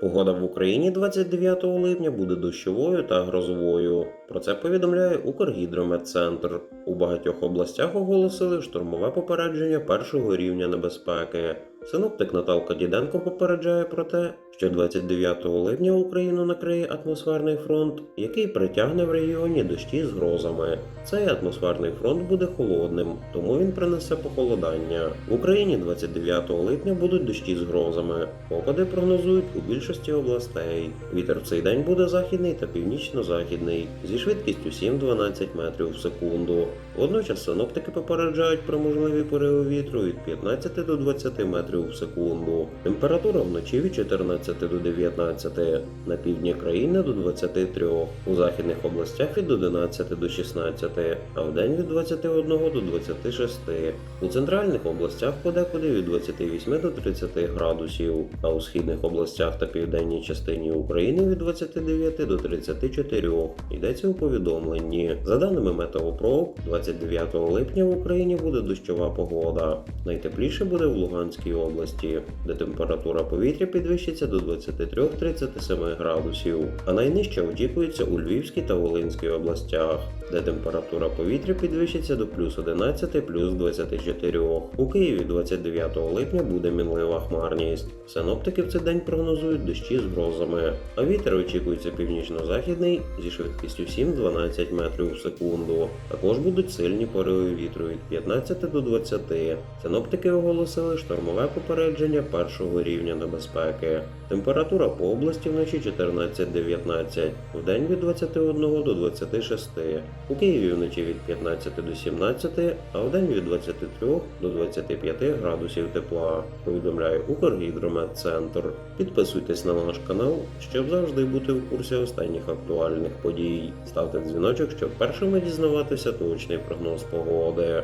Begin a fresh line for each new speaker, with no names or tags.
Погода в Україні 29 липня буде дощовою та грозовою. Про це повідомляє Укргідрометцентр. У багатьох областях оголосили штурмове попередження першого рівня небезпеки. Синоптик Наталка Діденко попереджає про те, що 29 липня Україну накриє атмосферний фронт, який притягне в регіоні дощі з грозами. Цей атмосферний фронт буде холодним, тому він принесе похолодання. В Україні 29 липня будуть дощі з грозами. Опади прогнозують у більшості областей. Вітер в цей день буде західний та північно-західний зі швидкістю 7-12 метрів в секунду. Водночас синоптики попереджають про можливі пориви вітру від 15 до 20 метрів в секунду. Температура вночі від 14 до 19, на півдні країни до 23, у західних областях від 11 до 16, а вдень від 21 до 26. У центральних областях подекуди від 28 до 30 градусів, а у східних областях та південній частині України від 29 до 34. Йдеться у повідомленні. За даними Метеопро, 29 липня в Україні буде дощова погода. Найтепліше буде в Луганській області, де температура повітря підвищиться до 23-37 градусів, а найнижча очікується у Львівській та Волинській областях, де температура повітря підвищиться до плюс 11 плюс 24. У Києві 29 липня буде мінлива хмарність. Синоптики в цей день прогнозують дощі з грозами, а вітер очікується північно-західний зі швидкістю 7-12 метрів в секунду. Також будуть сильні пориви вітру від 15 до 20. Синоптики оголосили штормове попередження першого рівня небезпеки. Температура по області вночі 14-19, вдень від 21 до 26. У Києві вночі від 15 до 17, а вдень від 23 до 25 градусів тепла. Повідомляє Укргідрометцентр. Підписуйтесь на наш канал, щоб завжди бути в курсі останніх актуальних подій. Ставте дзвіночок, щоб першими дізнаватися точний прогноз погоди.